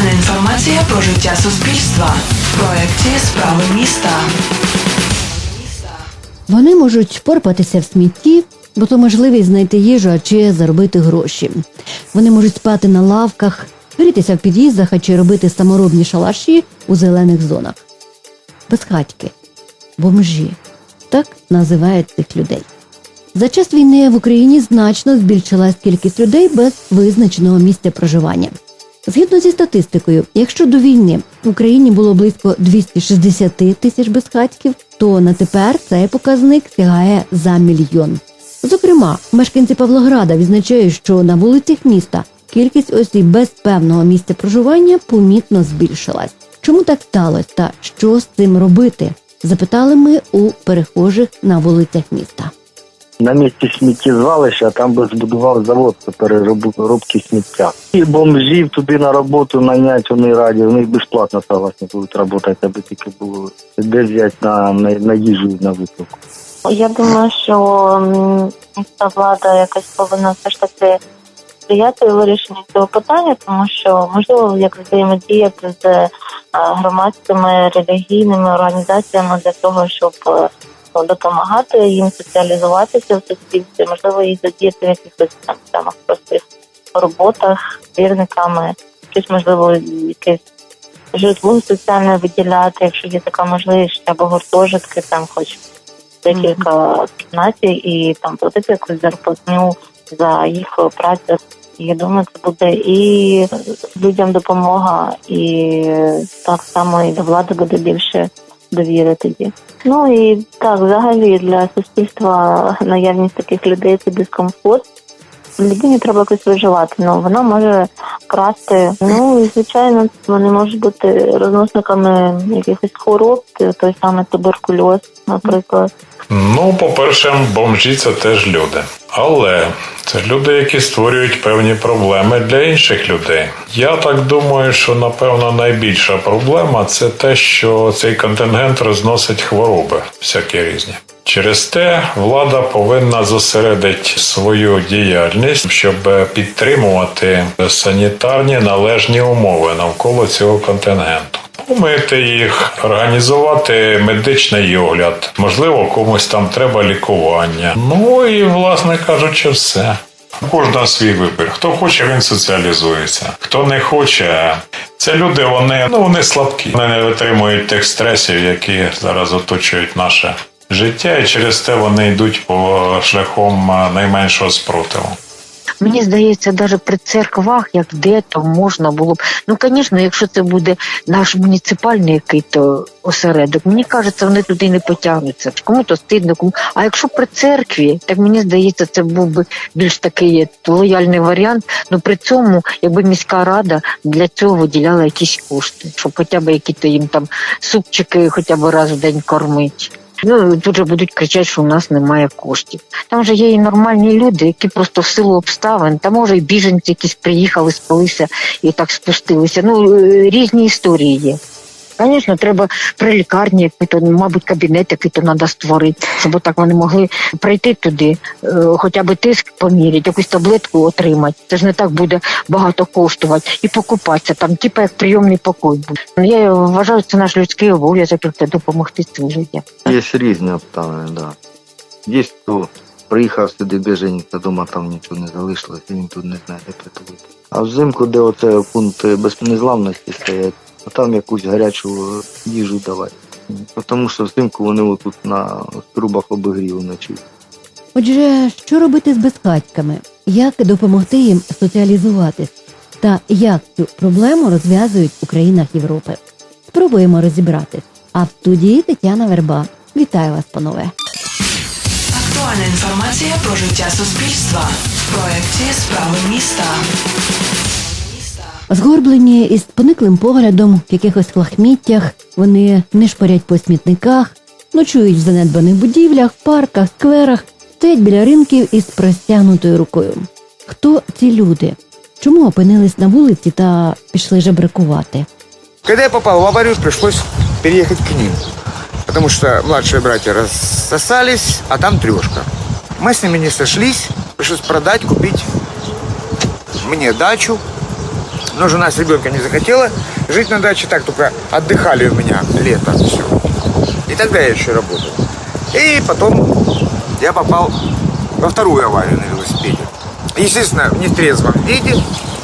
Актуальна інформація про життя суспільства в проєкті Справи міста. Вони можуть порпатися в смітті, бо то можливість знайти їжу а чи заробити гроші. Вони можуть спати на лавках, грітися в під'їздах а чи робити саморобні шалаші у зелених зонах. Безхатьки, бомжі так називають цих людей. За час війни в Україні значно збільшилась кількість людей без визначеного місця проживання. Згідно зі статистикою, якщо до війни в Україні було близько 260 тисяч безхатьків, то на тепер цей показник сягає за мільйон. Зокрема, мешканці Павлограда відзначають, що на вулицях міста кількість осіб без певного місця проживання помітно збільшилась. Чому так сталося та що з цим робити? Запитали ми у перехожих на вулицях міста. На місці сміттєзвалища там би збудував завод по переробки сміття. І бомжів туди на роботу нанять вони раді, в них безплатно согласні будуть працювати, аби тільки було де взяти на, на, на їжу на випивку. Я думаю, що м, міська влада якось повинна все ж таки сприяти вирішенню цього питання, тому що можливо як взаємодіяти з е, громадськими релігійними організаціями для того, щоб е, допомагати їм соціалізуватися в суспільстві, можливо, їх задіяти в якихось там самих простих роботах, вірниками, щось можливо, якесь житло соціальне виділяти, якщо є така можливість, або гуртожитки, там хоч декілька кімнатів і там платити якусь зарплатню за їх працю. Я думаю, це буде і людям допомога, і так само і до влади буде більше довіри тоді. Ну і так, взагалі для суспільства наявність таких людей це дискомфорт. Людині треба якось виживати. Ну вона може красти. Ну і звичайно, вони можуть бути розносниками якихось хвороб, той самий туберкульоз, наприклад. Ну, по-перше, бомжі це теж люди. Але це люди, які створюють певні проблеми для інших людей. Я так думаю, що напевно найбільша проблема це те, що цей контингент розносить хвороби всякі різні. Через те влада повинна зосередити свою діяльність, щоб підтримувати санітарні належні умови навколо цього контингенту. Помити їх, організувати медичний огляд, можливо, комусь там треба лікування. Ну і, власне кажучи, все. У Кожного свій вибір. Хто хоче, він соціалізується. Хто не хоче, це люди, вони ну вони слабкі. Вони не витримують тих стресів, які зараз оточують наше життя, і через те вони йдуть по шляхом найменшого спротиву. Мені здається, навіть при церквах, як де-то можна було б. Ну, звісно, якщо це буде наш муніципальний який-то осередок, мені кажеться, вони туди не потягнуться. Кому-то стидно, кому. А якщо при церкві, так мені здається, це був би більш такий лояльний варіант. Ну при цьому, якби міська рада для цього виділяла якісь кошти, щоб хоча б які-то їм там супчики хоча б раз в день кормить. Ну тут же будуть кричати, що у нас немає коштів. Там же є і нормальні люди, які просто в силу обставин, та може і біженці якісь приїхали, спалися і так спустилися. Ну е, різні історії є. Звісно, треба при лікарні, який-то, мабуть, кабінет який-то треба створити, щоб так вони могли прийти туди, е, хоча б тиск поміряти, якусь таблетку отримати. Це ж не так буде багато коштувати і покупатися там, типу як прийомний покой буде. Я вважаю, це наш людський обов'язок допомогти цим людям. Є різні обставини, да. Є хто приїхав сюди біженька, дома там нічого не залишилось, він тут не знає, де притулити. А взимку, де оце пункт безнезламності стоять, а там якусь гарячу їжу давати. Тому що взимку вони отут на трубах обігріву ночують. Отже, що робити з безхатьками? Як допомогти їм соціалізуватись? Та як цю проблему розв'язують у країнах Європи? Спробуємо розібратись. А в студії Тетяна Верба. Вітаю вас, панове! Актуальна інформація про життя суспільства в проєкті Справи міста. Згорблені із пониклим поглядом в якихось лахміттях, вони нишпорять по смітниках, ночують в занедбаних будівлях, парках, скверах, стоять біля ринків із простягнутою рукою. Хто ці люди? Чому опинились на вулиці та пішли жебракувати? Когда я попал в аварию, пришлось переехать к ним. Потому что младшие братья рассосались, а там трешка. Мы с ними не сошлись, пришлось продать, купить мне дачу Но жена с ребенком не захотела жить на даче, так только отдыхали у меня лето, все. И тогда я еще работал. И потом я попал во вторую аварию на велосипеде. Естественно, в нетрезвом виде.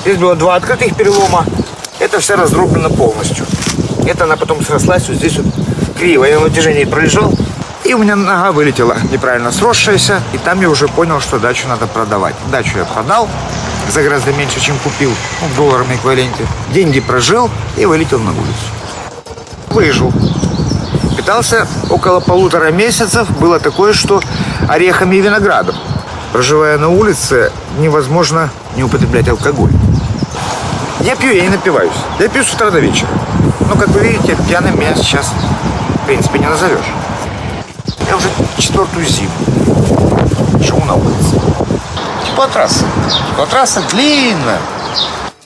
Здесь было два открытых перелома. Это все раздроблено полностью. Это она потом срослась вот здесь вот криво. Я на натяжении пролежал, и у меня нога вылетела неправильно сросшаяся. И там я уже понял, что дачу надо продавать. Дачу я продал за гораздо меньше, чем купил, ну, в долларовом эквиваленте. Деньги прожил и вылетел на улицу. Выжил. Питался около полутора месяцев. Было такое, что орехами и виноградом. Проживая на улице, невозможно не употреблять алкоголь. Я пью, я не напиваюсь. Я пью с утра до вечера. Но, как вы видите, пьяным меня сейчас, в принципе, не назовешь. Я уже четвертую зиму живу на улице. Теплотрасса. Теплотрасса длинная.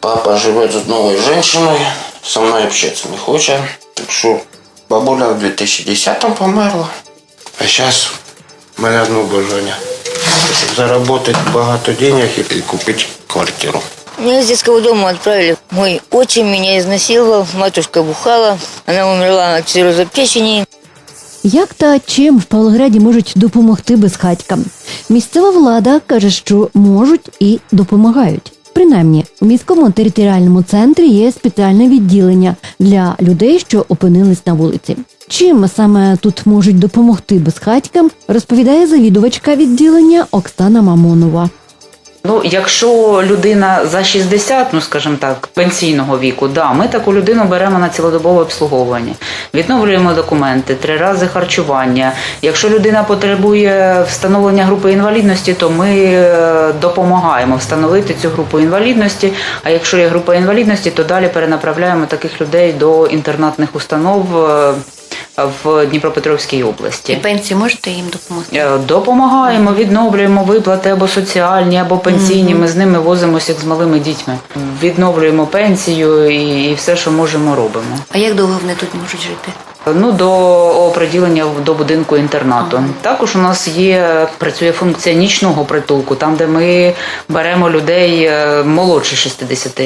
Папа живет с новой женщиной, со мной общаться не хочет. Так що бабуля в 2010-му померла. А зараз в мене одно бажання. Щоб заробити багато денег і і купити квартиру. Меня из детского дома отправили. Мой отчим меня изнасиловал, матушка бухала, она умерла от цирроза печени. Як та чим в Павлограді можуть допомогти безхатькам? Місцева влада каже, що можуть і допомагають. Принаймні, у міському територіальному центрі є спеціальне відділення для людей, що опинились на вулиці. Чим саме тут можуть допомогти безхатькам, розповідає завідувачка відділення Оксана Мамонова. Ну, якщо людина за 60, ну скажімо так, пенсійного віку, да, ми таку людину беремо на цілодобове обслуговування, відновлюємо документи, три рази харчування. Якщо людина потребує встановлення групи інвалідності, то ми е, допомагаємо встановити цю групу інвалідності. А якщо є група інвалідності, то далі перенаправляємо таких людей до інтернатних установ е, в Дніпропетровській області. пенсії можете їм допомогти? Е, Допомагаємо, відновлюємо виплати або соціальні, або пенсійні. Ми з ними возимося як з малими дітьми. Відновлюємо пенсію і, і все, що можемо, робимо. А як довго вони тут можуть жити? Ну до оприділення до будинку інтернату. Також у нас є працює функція нічного притулку, там де ми беремо людей е, молодше 60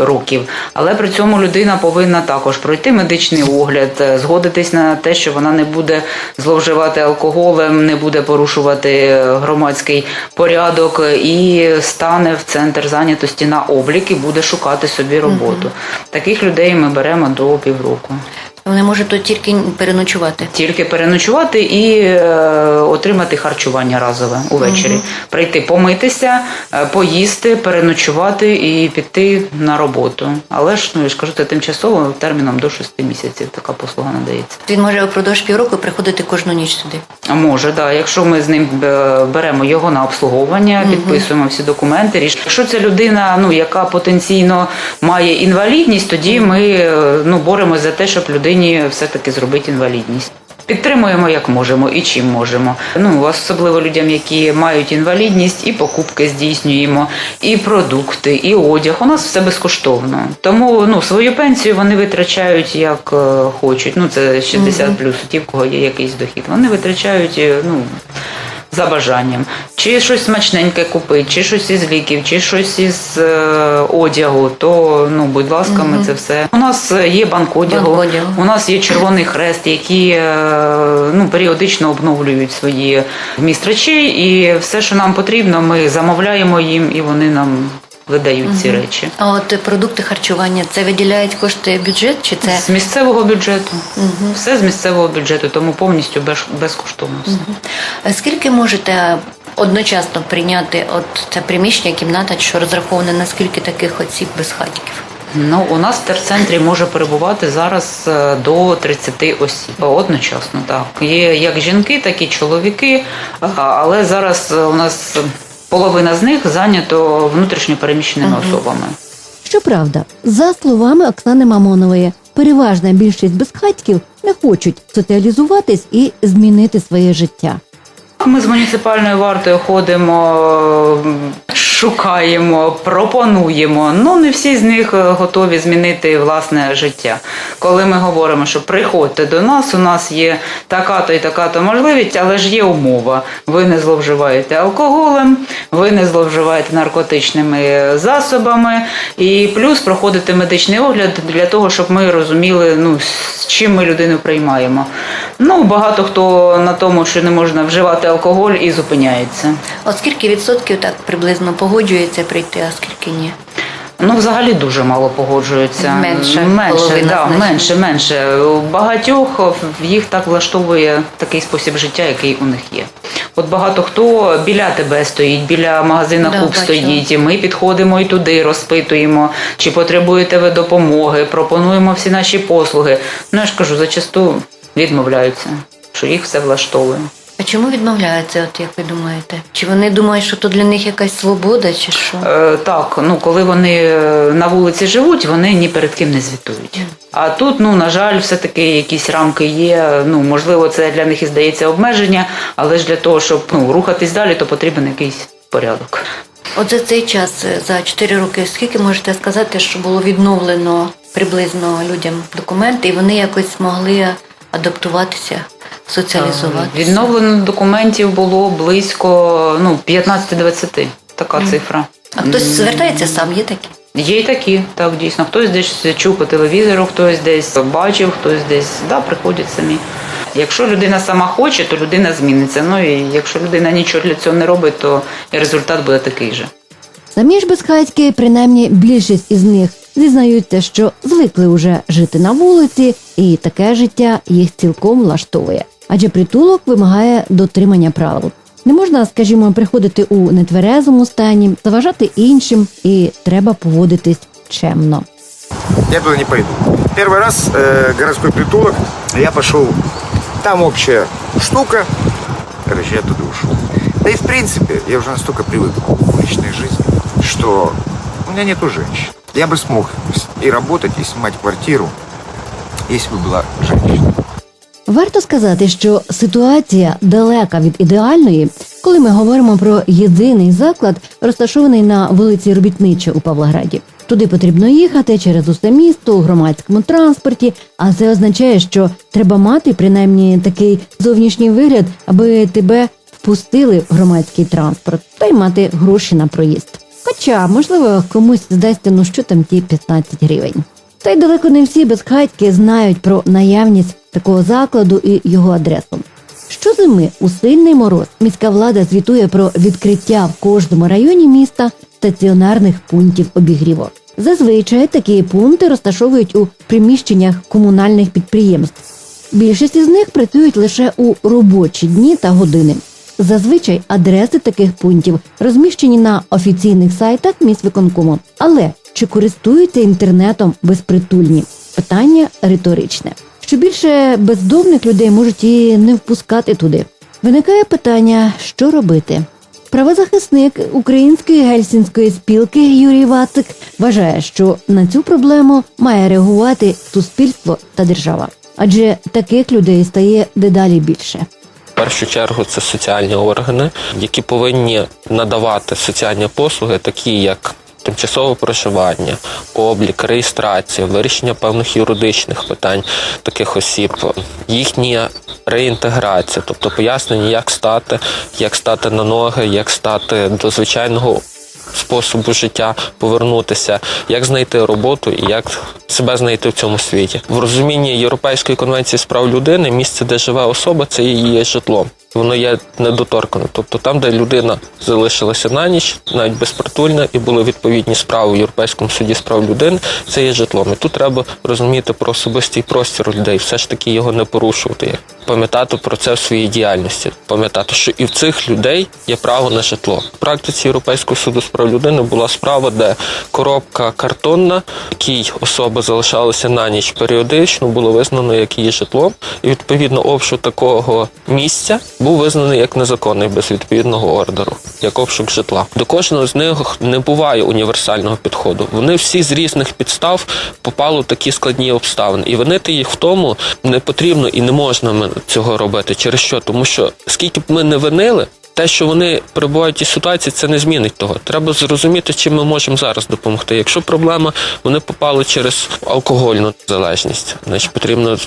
років. Але при цьому людина повинна також пройти медичний огляд, е, згодитись на те, що вона не буде зловживати алкоголем, не буде порушувати е, громадський порядок і стане в центр зайнятості на облік і буде шукати собі роботу. Таких людей ми беремо до півроку. Вони можуть тут тільки переночувати. Тільки переночувати і е, отримати харчування разове увечері. Прийти помитися, е, поїсти, переночувати і піти на роботу. Але ж ну я ж кажу, це тимчасово терміном до 6 місяців така послуга надається. Він може впродовж півроку приходити кожну ніч сюди. А Може, да. Якщо ми з ним е, беремо його на обслуговування, підписуємо всі документи. ріш- Якщо це людина, ну яка потенційно має інвалідність, тоді ми ну боремось за те, щоб людині все таки зробити інвалідність. Підтримуємо як можемо і чим можемо. Ну особливо людям, які мають інвалідність, і покупки здійснюємо, і продукти, і одяг. У нас все безкоштовно. Тому ну свою пенсію вони витрачають як е, хочуть. Ну це 60 плюс, ті, в кого є якийсь дохід. Вони витрачають е, ну. За бажанням, чи щось смачненьке купити, чи щось із ліків, чи щось із е, одягу, то ну будь ласка, ми це все. У нас є банк одягу, Банк одягу. у нас є Червоний Хрест, які е, ну, періодично обновлюють свої вміст речей, і все, що нам потрібно, ми замовляємо їм, і вони нам видають ці речі. А от продукти харчування це виділяють кошти бюджет чи це З місцевого бюджету. Все з місцевого бюджету, тому повністю без, безкоштовно. все. А скільки можете одночасно прийняти от це приміщення, кімната, що розраховане на скільки таких осіб без безхатьків? Ну, у нас в терцентрі може перебувати зараз е, до 30 осіб одночасно. Так є як жінки, так і чоловіки. Але зараз е, у нас половина з них зайнято внутрішньо переміщеними особами. Щоправда, за словами Оксани Мамонової, переважна більшість безхатьків не хочуть соціалізуватись і змінити своє життя. Ми з муніципальною вартою ходимо, м, шукаємо, пропонуємо. Ну не всі з них е, готові змінити власне життя. Коли ми говоримо, що приходьте до нас, у нас є така-то і така-то можливість, але ж є умова. Ви не зловживаєте алкоголем, ви не зловживаєте наркотичними засобами, і плюс проходите медичний огляд для того, щоб ми розуміли, ну з чим ми людину приймаємо. Ну багато хто на тому, що не можна вживати алкоголь, і зупиняється. От скільки відсотків так приблизно погоджується прийти, а скільки ні? Ну, взагалі дуже мало погоджуються. Менше, менше, да, менше, менше. У багатьох їх так влаштовує такий спосіб життя, який у них є. От багато хто біля тебе стоїть, біля магазина Да, Куб стоїть, і ми підходимо і туди, розпитуємо, чи потребуєте ви допомоги, пропонуємо всі наші послуги. Ну я ж кажу, зачасту відмовляються, що їх все влаштовує. А чому відмовляються, от як ви думаєте? Чи вони думають, що то для них якась свобода, чи що? Е, так, ну коли вони е, на вулиці живуть, вони ні перед ким не звітують. А тут, ну на жаль, все-таки якісь рамки є. Ну можливо, це для них і здається обмеження, але ж для того, щоб ну, рухатись далі, то потрібен якийсь порядок. От за цей час, е, за 4 роки, скільки можете сказати, що було відновлено приблизно людям документи, і вони якось змогли адаптуватися, соціалізуватися? Відновлено документів було близько ну 15-20, така цифра. А хтось звертається сам, є такі? Є й такі, так дійсно. Хтось десь чув по телевізору, хтось десь бачив, хтось десь да, приходять самі. Якщо людина сама хоче, то людина зміниться. Ну і якщо людина нічого для цього не робить, то і результат буде такий же. Самі ж безхатьки, принаймні більшість із них, зізнаються, що звикли уже жити на вулиці, і таке життя їх цілком влаштовує. Адже притулок вимагає дотримання правил. Не можна, скажімо, приходити у нетверезому стані, заважати іншим, і треба поводитись чемно. Я туда не пойду. Первый раз э, городской притулок, я пошел, там общая штука, короче, я туда ушел. Да и в принципе, я уже настолько привык к уличной жизни, что у меня нету женщин. Я бы смог и работать, и снимать квартиру, если бы была женщина. Варто сказати, що ситуація далека від ідеальної, коли ми говоримо про єдиний заклад, розташований на вулиці Робітнича у Павлограді. Туди потрібно їхати через усе місто у громадському транспорті, а це означає, що треба мати принаймні такий зовнішній вигляд, аби тебе впустили в громадський транспорт, та й мати гроші на проїзд. Хоча, можливо, комусь здасться, ну що там ті 15 гривень. Та й далеко не всі безхатьки знають про наявність такого закладу і його адресу. Щозими у сильний мороз міська влада звітує про відкриття в кожному районі міста стаціонарних пунктів обігріву. Зазвичай такі пункти розташовують у приміщеннях комунальних підприємств. Більшість із них працюють лише у робочі дні та години. Зазвичай адреси таких пунктів розміщені на офіційних сайтах міськвиконкому. Але чи користуються інтернетом безпритульні? Питання риторичне. Що більше бездомних людей можуть і не впускати туди. Виникає питання, що робити. Правозахисник Української гельсінської спілки Юрій Вацик вважає, що на цю проблему має реагувати суспільство та держава, адже таких людей стає дедалі більше. Першу чергу це соціальні органи, які повинні надавати соціальні послуги, такі як тимчасове проживання, облік, реєстрація, вирішення певних юридичних питань таких осіб, їхня реінтеграція, тобто пояснення, як стати, як стати на ноги, як стати до звичайного способу життя, повернутися, як знайти роботу і як себе знайти в цьому світі. В розумінні Європейської конвенції з прав людини місце, де живе особа, це її житло. Воно є недоторкане. Тобто там, де людина залишилася на ніч, навіть безпритульна, і були відповідні справи в Європейському суді з прав людини, це є житлом. І тут треба розуміти про особистий простір людей, все ж таки його не порушувати. Пам'ятати про це в своїй діяльності, пам'ятати, що і в цих людей є право на житло. В практиці Європейського суду з прав людини була справа, де коробка картонна, якій особа залишалася на ніч періодично, було визнано як її житлом, і відповідно обшук такого місця був визнаний як незаконний без відповідного ордеру, як обшук житла. До кожного з них не буває універсального підходу. Вони всі з різних підстав попали в такі складні обставини, і винити їх в тому не потрібно і не можна ми цього робити. Через що? Тому що скільки б ми не винили. Те, що вони перебувають цій ситуації, це не змінить того. Треба зрозуміти, чим ми можемо зараз допомогти. Якщо проблема, вони попали через алкогольну залежність, значить потрібно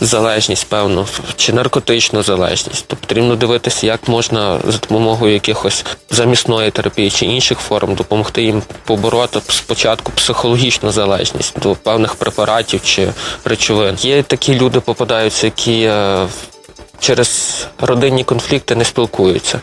залежність, певно, чи наркотичну залежність, то потрібно дивитися, як можна за допомогою якихось замісної терапії чи інших форм допомогти їм побороти спочатку психологічну залежність до певних препаратів чи речовин. Є такі люди, попадаються, які е, через родинні конфлікти не спілкуються.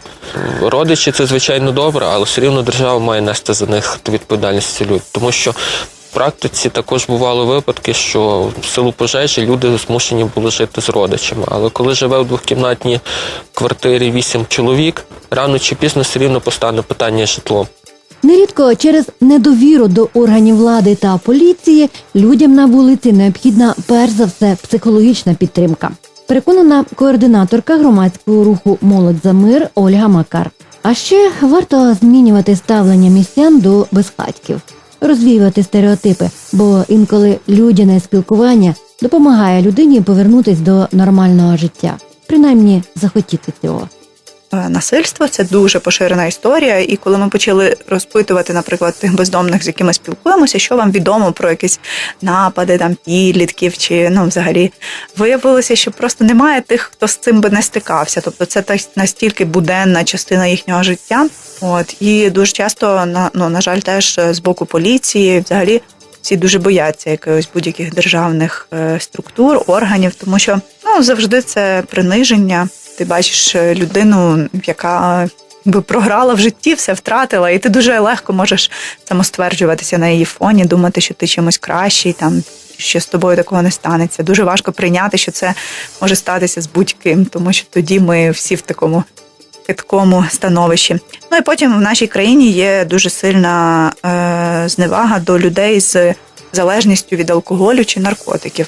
Родичі це звичайно добре, але все рівно держава має нести за них відповідальність ці тому що. В практиці також бували випадки, що в силу пожежі люди змушені були жити з родичами. Але коли живе в двохкімнатній квартирі вісім чоловік, рано чи пізно все рівно постане питання житлом. Нерідко через недовіру до органів влади та поліції людям на вулиці необхідна перш за все психологічна підтримка. Переконана координаторка громадського руху Молодь за мир Ольга Макар. А ще варто змінювати ставлення містян до безхатьків, розвіювати стереотипи, бо інколи людяне спілкування допомагає людині повернутись до нормального життя, принаймні захотіти цього. Е, Насильство це дуже поширена історія, і коли ми почали розпитувати, наприклад, тих бездомних, з якими спілкуємося, що вам відомо про якісь напади там підлітків, чи ну взагалі виявилося, що просто немає тих, хто з цим би не стикався. Тобто це так настільки буденна частина їхнього життя. От і дуже часто на ну на жаль, теж з боку поліції, взагалі. Всі дуже бояться якихось будь-яких державних е, структур, органів, тому що ну завжди це приниження. Ти бачиш е, людину, яка би програла в житті, все втратила, і ти дуже легко можеш самостверджуватися на її фоні, думати, що ти чимось кращий, там що з тобою такого не станеться. Дуже важко прийняти, що це може статися з будь-ким, тому що тоді ми всі в такому хиткому становищі. Ну і потім в нашій країні є дуже сильна е, зневага до людей з залежністю від алкоголю чи наркотиків.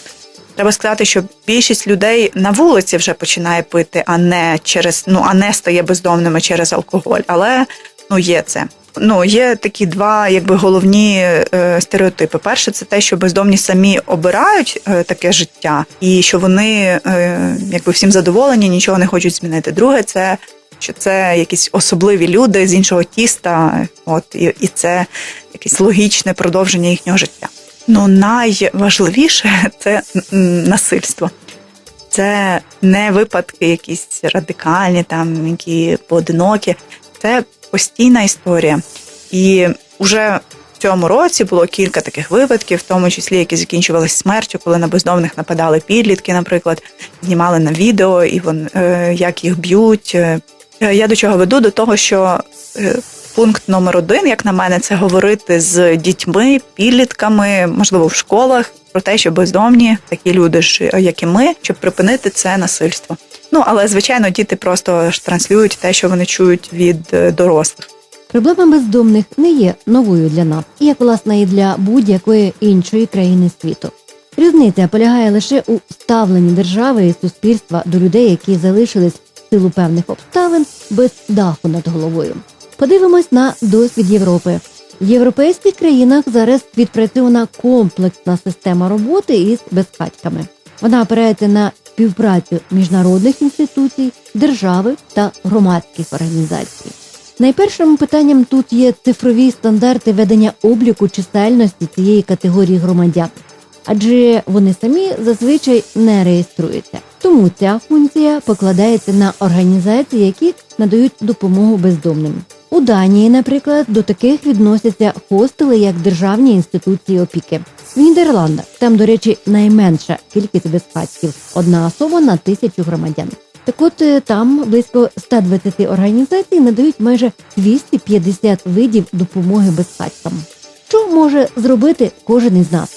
Треба сказати, що більшість людей на вулиці вже починає пити, а не через ну а не стає бездомними через алкоголь. Але ну є це. Ну є такі два, якби головні е, стереотипи. Перше, це те, що бездомні самі обирають е, таке життя, і що вони е, якби всім задоволені, нічого не хочуть змінити. Друге, це що це якісь особливі люди з іншого тіста, от і, і це якесь логічне продовження їхнього життя. Ну найважливіше це насильство. Це не випадки якісь радикальні, там які поодинокі. Це постійна історія. І вже в цьому році було кілька таких випадків, в тому числі які закінчувалися смертю, коли на бездомних нападали підлітки, наприклад, знімали на відео, і вон е, як їх б'ють. Е, Я до чого веду? До того, що е, пункт номер один, як на мене, це говорити з дітьми, підлітками, можливо, в школах про те, що бездомні такі люди ж, як і ми, щоб припинити це насильство. Ну але звичайно, діти просто ж транслюють те, що вони чують від е, дорослих. Проблема бездомних не є новою для нас, як власне і для будь-якої іншої країни світу. Різниця полягає лише у ставленні держави і суспільства до людей, які залишились в силу певних обставин без даху над головою. Подивимось на досвід Європи. В європейських країнах зараз відпрацьована комплексна система роботи із безхатьками. Вона опирається на співпрацю міжнародних інституцій, держави та громадських організацій. Найпершим питанням тут є цифрові стандарти ведення обліку чисельності цієї категорії громадян, адже вони самі зазвичай не реєструються. Тому ця функція покладається на організації, які надають допомогу бездомним. У Данії, наприклад, до таких відносяться хостели як державні інституції опіки. В Нідерландах там, до речі, найменша кількість безхатьків одна особа на тисячу громадян. Так от е, там близько 120 організацій надають майже 250 видів допомоги безхатькам. Що може зробити кожен із нас?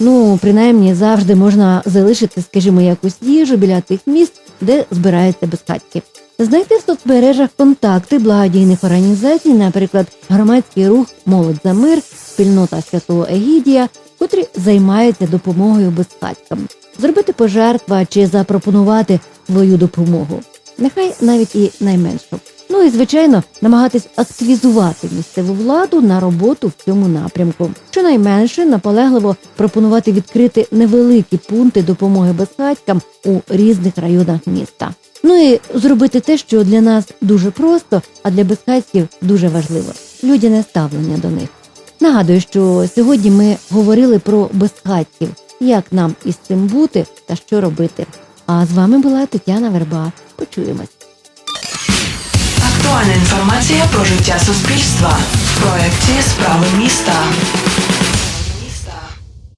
Ну, принаймні, завжди можна залишити, скажімо, якусь їжу біля тих місць, де збираються безхатьки. Знайти в соцмережах контакти благодійних організацій, наприклад, громадський рух Молодь за мир, спільнота Святого Егідія, котрі займаються допомогою безхатькам, зробити пожертва чи запропонувати свою допомогу, нехай навіть і найменшу. Ну і звичайно, намагатись активізувати місцеву владу на роботу в цьому напрямку. Щонайменше наполегливо пропонувати відкрити невеликі пункти допомоги безхатькам у різних районах міста. Ну і зробити те, що для нас дуже просто, а для безхатьків дуже важливо людяне ставлення до них. Нагадую, що сьогодні ми говорили про безхатьків, як нам із цим бути та що робити. А з вами була Тетяна Верба. Почуємось. Актуальна інформація про життя суспільства в проєкті Справи міста.